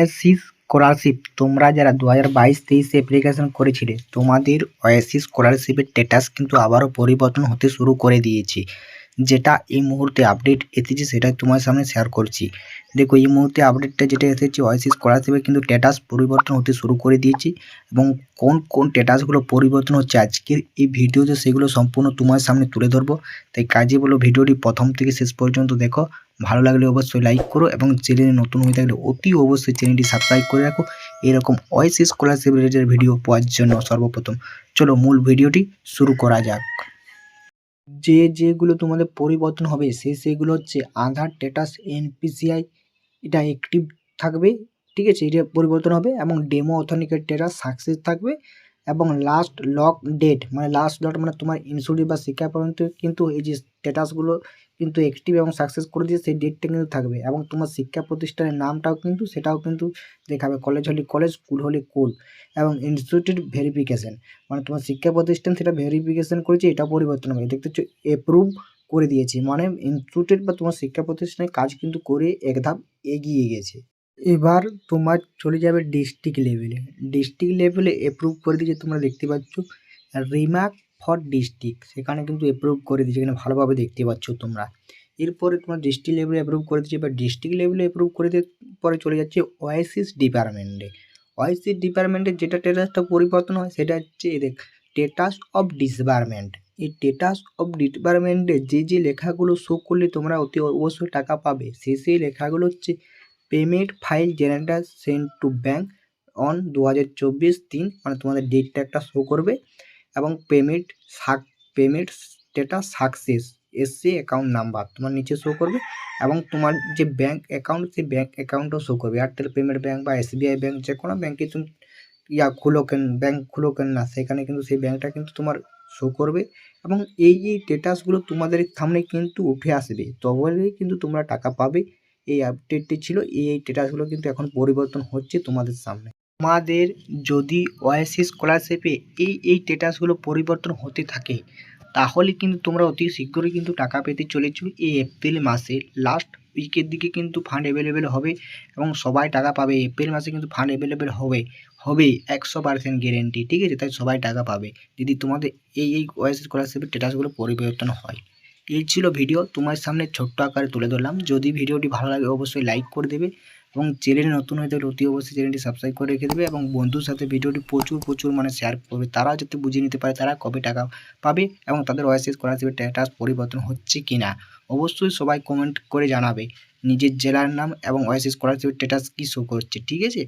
ওয়াইসি scholarship তোমরা যারা দু হাজার বাইশ তেইশে অ্যাপ্লিকেশন করেছিলে, তোমাদের ওয়াইসি স্কলারশিপের স্ট্যাটাস কিন্তু আবারও পরিবর্তন হতে শুরু করে দিয়েছে। যেটা এই মুহূর্তে আপডেট এসেছে সেটা তোমার সামনে শেয়ার করছি। দেখো, এই মুহূর্তে আপডেটটা যেটা এসেছে ওয়াইসি স্কলারশিপের কিন্তু স্ট্যাটাস পরিবর্তন হতে শুরু করে দিয়েছি এবং কোন কোন স্ট্যাটাসগুলো পরিবর্তন হচ্ছে আজকের এই ভিডিওতে সেগুলো সম্পূর্ণ তোমার সামনে তুলে ধরবো। তাই কাজে বলো, ভিডিওটি প্রথম থেকে শেষ পর্যন্ত দেখো। ভালো লাগলে অবশ্যই লাইক করো এবং চ্যানেলে নতুন হয়ে থাকলে অতি অবশ্যই চ্যানেলটি সাবস্ক্রাইব করে রাখো। এরকম ওয়াইসি স্কলারশিপ রিলেটেড ভিডিও পাওয়ার জন্য সর্বপ্রথম। চলো, মূল ভিডিওটি শুরু করা যাক। যে যেগুলো তোমাদের পরিবর্তন হবে সে সেগুলো হচ্ছে আধার স্ট্যাটাস এনপিসিআই এটা অ্যাক্টিভ থাকবে, ঠিক আছে? এটা পরিবর্তন হবে এবং ডেমো অথেন্টিকেট স্ট্যাটাস সাকসেস থাকবে। এবং লাস্ট লক ডেট মানে লাস্ট ডট মানে তোমার ইন্স্যুরেন্স বা শিক্ষা পর্যন্ত কিন্তু এই যে স্ট্যাটাসগুলো কিন্তু অ্যাক্টিভ এবং সাকসেস করে দিয়ে সেই ডেটটা কিন্তু থাকবে। এবং তোমার শিক্ষা প্রতিষ্ঠানের নামটাও কিন্তু সেটাও কিন্তু দেখাবে কলেজ হলে কলেজ স্কুল হলে স্কুল এবং ইনস্টিটিউট ভেরিফিকেশন মানে তোমার শিক্ষা প্রতিষ্ঠান সেটা ভেরিফিকেশান করেছে এটা পরিবর্তন হবে। দেখতে হচ্ছে অ্যাপ্রুভ করে দিয়েছে মানে ইনস্টিটিউট বা তোমার শিক্ষা প্রতিষ্ঠানের কাজ কিন্তু করে এক ধাপ এগিয়ে গেছে। এবার তোমার চলে যাবে ডিস্ট্রিক্ট লেভেলে ডিস্ট্রিক্ট লেভেলে অ্যাপ্রুভ করে দিয়েছে তোমরা দেখতে পাচ্ছ রিমার্ক ফর ডিস্ট্রিক্ট সেখানে কিন্তু অ্যাপ্রুভ করে দিয়েছে, এখানে ভালোভাবে দেখতে পাচ্ছ তোমরা। এরপরে তোমার ডিস্ট্রিক্ট লেভেলে অ্যাপ্রুভ করে দিয়েছে, এবার ডিস্ট্রিক্ট লেভেলে অ্যাপ্রুভ করে দিয়ে পরে চলে যাচ্ছে ওয়াইসিস ডিপার্টমেন্টে ওয়াইসিস ডিপার্টমেন্টের যেটা স্ট্যাটাসটা পরিবর্তন হয়, সেটা হচ্ছে দেখ স্টেটাস অফ ডিসবারমেন্ট এই স্টেটাস অফ ডিপার্টমেন্টে যে যে লেখাগুলো শো করলে তোমরা অতি অবশ্যই টাকা পাবে সেই সেই লেখাগুলো হচ্ছে payment file generator send to bank on দু হাজার চব্বিশ তিন মানে তোমাদের ডেটটা একটা শো করবে এবং payment সাক, payment status success SC account number তোমার নিচে শো করবে এবং তোমার যে ব্যাঙ্ক অ্যাকাউন্ট সেই ব্যাঙ্ক অ্যাকাউন্টও শো করবে। এয়ারটেল পেমেন্ট ব্যাঙ্ক বা এসবিআই ব্যাঙ্ক যে কোনো ব্যাঙ্কে তুমি ইয়া খুলো কেন ব্যাঙ্ক খুলো কেন না, সেখানে কিন্তু সেই ব্যাঙ্কটা কিন্তু তোমার শো করবে এবং এই এই স্টেটাসগুলো তোমাদের সামনে কিন্তু উঠে আসবে। তবেই কিন্তু তোমরা টাকা পাবে। এই আপডেটটি ছিল, এই এই স্টেটাসগুলো কিন্তু এখন পরিবর্তন হচ্ছে তোমাদের সামনে। তোমাদের যদি ওয়াইসি স্কলারশিপে এই এই স্টেটাসগুলো পরিবর্তন হতে থাকে, তাহলে কিন্তু তোমরা অতি শীঘ্রই কিন্তু টাকা পেতে চলেছো এই এপ্রিল মাসে। লাস্ট উইকের দিকে কিন্তু ফান্ড অ্যাভেলেবেল হবে এবং সবাই টাকা পাবে। এপ্রিল মাসে কিন্তু ফান্ড অ্যাভেলেবেল হবে হবে একশো পার্সেন্ট গ্যারেন্টি ঠিক আছে? তাই সবাই টাকা পাবে। যদি তোমাদের এই এই ওয়াইসি স্কলারশিপের স্টেটাসগুলো পরিবর্তন হয়। এই ছিল ভিডিও তোমার সামনে ছোট্ট আকারে তুলে ধরলাম। যদি ভিডিওটি ভালো লাগে, অবশ্যই লাইক করে দেবে এবং চ্যানেলে নতুন হয়ে থাকলে অতি অবশ্যই চ্যানেলটি সাবস্ক্রাইব করে রেখে দেবে এবং বন্ধুর সাথে ভিডিওটি প্রচুর প্রচুর মানে শেয়ার করবে। তারা যাতে বুঝে নিতে পারে তারা কবে টাকা পাবে এবং তাদের ওয়াইসি স্কলারশিপের স্ট্যাটাস পরিবর্তন হচ্ছে কি না অবশ্যই সবাই কমেন্ট করে জানাবে। নিজের জেলার নাম এবং ওয়াইসি স্কলারশিপের স্ট্যাটাস কী শো করছে, ঠিক আছে?